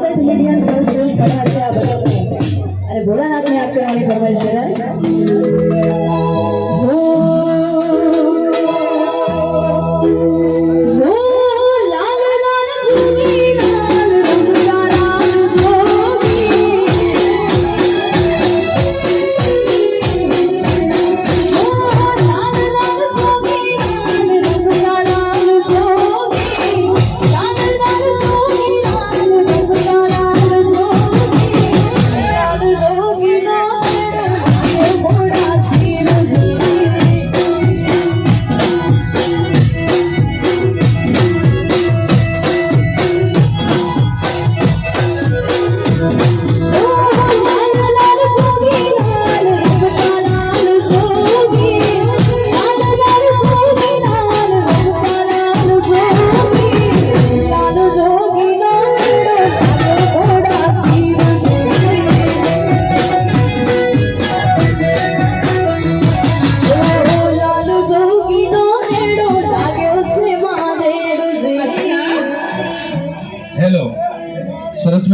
Million plus views થયા છે આ બધા. અને ભોળાનાથને આપવાની ફરમાઈશ છે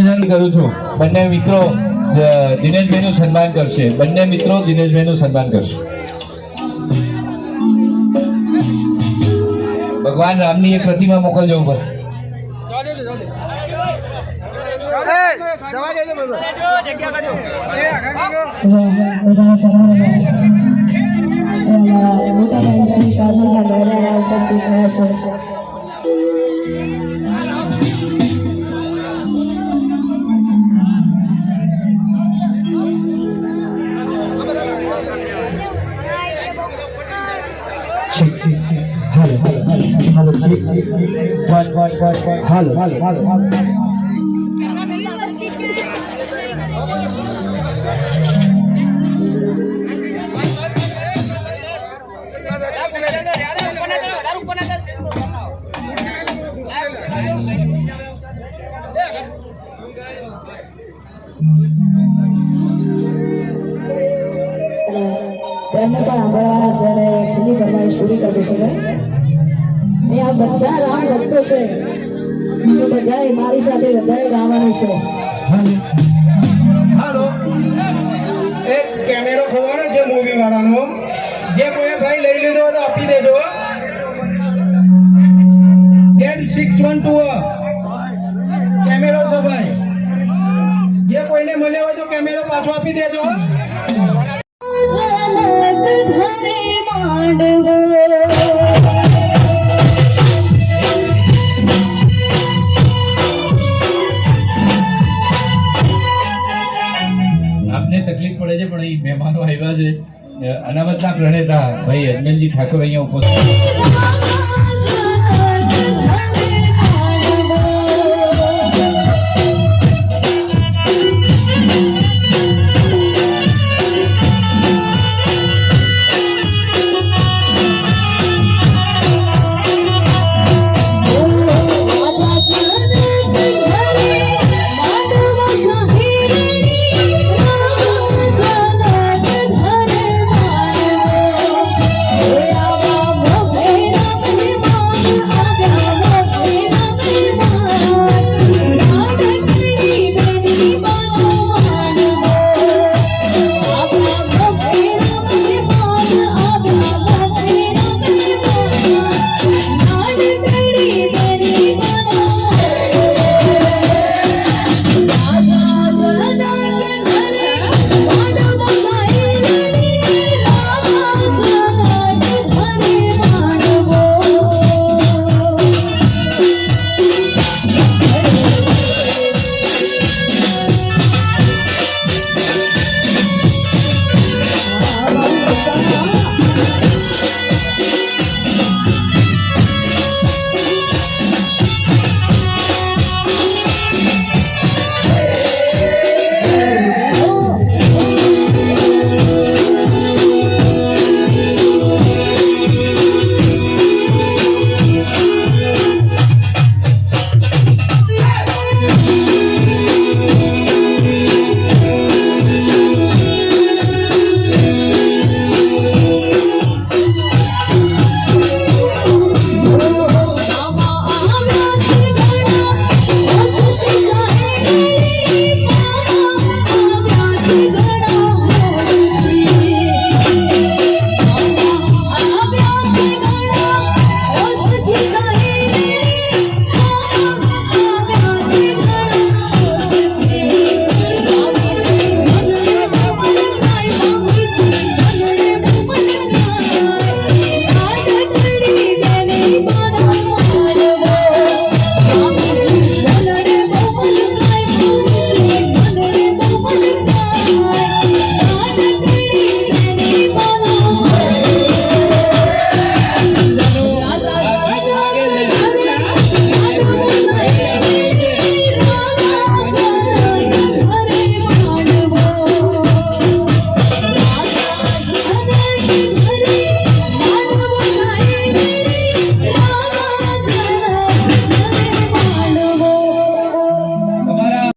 મજાનું કરું છું. બંને મિત્રો દિનેશભાઈનું સન્માન કરશે. બંને મિત્રો દિનેશભાઈનું સન્માન કરશે. ભગવાન રામની એક પ્રતિમા મોકલજો ઉપર. મોટાભાઈ શ્રી કાજલના મહેરા ઉપસ્થિત રહ્યા છે hello hello hello hello check check one one one one hello hello hello પણ સાંભળવાના છે અને છેલ્લી ફરમાઈશ પૂરી કરી છે. આ બધા રામ ભક્તો છે. તો બધાએ મારી સાથે બધાએ ગાવાનું છે. હાલો. એક કેમેરો ખોવાનો છે મૂવી જે કોઈ ભાઈ લઈ લીધો તો આપી દેજો. ટેન સિક્સ વન ટુ કેમેરો છે ભાઈ. જે કોઈને મળ્યો હોય તો કેમેરો પાછો આપી દેજો. અહીં મહેમાનો આવ્યા છે. અનામતના પ્રણેતા ભાઈ અજમેલજી ઠાકોર અહીંયા ઉપસ્થિત